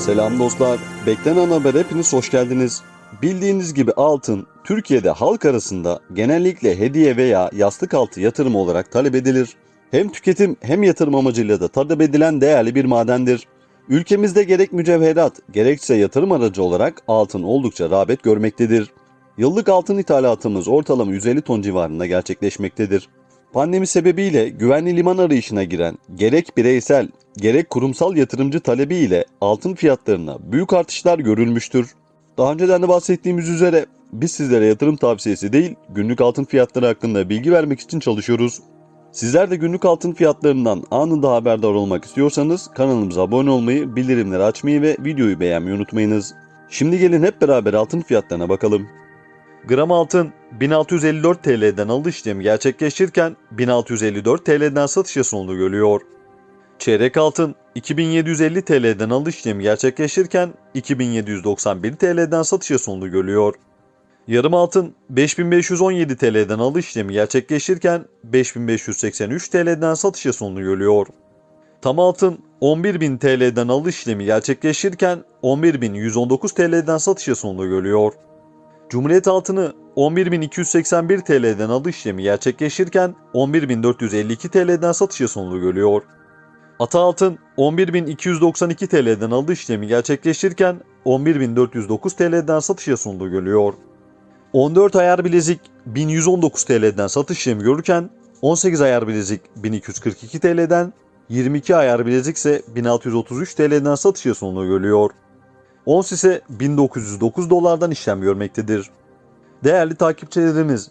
Selam dostlar. Beklenen haber hepiniz hoş geldiniz. Bildiğiniz gibi altın Türkiye'de halk arasında genellikle hediye veya yastık altı yatırım olarak talep edilir. Hem tüketim hem yatırım amacıyla da talep edilen değerli bir madendir. Ülkemizde gerek mücevherat gerekse yatırım aracı olarak altın oldukça rağbet görmektedir. Yıllık altın ithalatımız ortalama 150 ton civarında gerçekleşmektedir. Pandemi sebebiyle güvenli liman arayışına giren gerek bireysel gerek kurumsal yatırımcı talebi ile altın fiyatlarına büyük artışlar görülmüştür. Daha önceden de bahsettiğimiz üzere biz sizlere yatırım tavsiyesi değil günlük altın fiyatları hakkında bilgi vermek için çalışıyoruz. Sizler de günlük altın fiyatlarından anında haberdar olmak istiyorsanız kanalımıza abone olmayı, bildirimleri açmayı ve videoyu beğenmeyi unutmayınız. Şimdi gelin hep beraber altın fiyatlarına bakalım. Gram altın 1654 TL'den alış işlemi gerçekleşirken 1654 TL'den satışa sunulduğu görülüyor. Çeyrek altın 2750 TL'den alış işlemi gerçekleşirken 2791 TL'den satışa sunulduğu görülüyor. Yarım altın 5517 TL'den alış işlemi gerçekleşirken 5583 TL'den satışa sunulduğu görülüyor. Tam altın 11.000 TL'den alış işlemi gerçekleşirken 11.119 TL'den satışa sunulduğu görülüyor. Cumhuriyet altını 11.281 TL'den alış işlemi gerçekleşirken 11.452 TL'den satışa sunulduğu görülüyor. Ata altın 11.292 TL'den alış işlemi gerçekleşirken 11.409 TL'den satışa sunulduğu görülüyor. 14 ayar bilezik 1119 TL'den satış işlemi görürken 18 ayar bilezik 1242 TL'den 22 ayar bilezik ise 1633 TL'den satışa sunulduğu görülüyor. Ons ise 1909 dolardan işlem görmektedir. Değerli takipçilerimiz,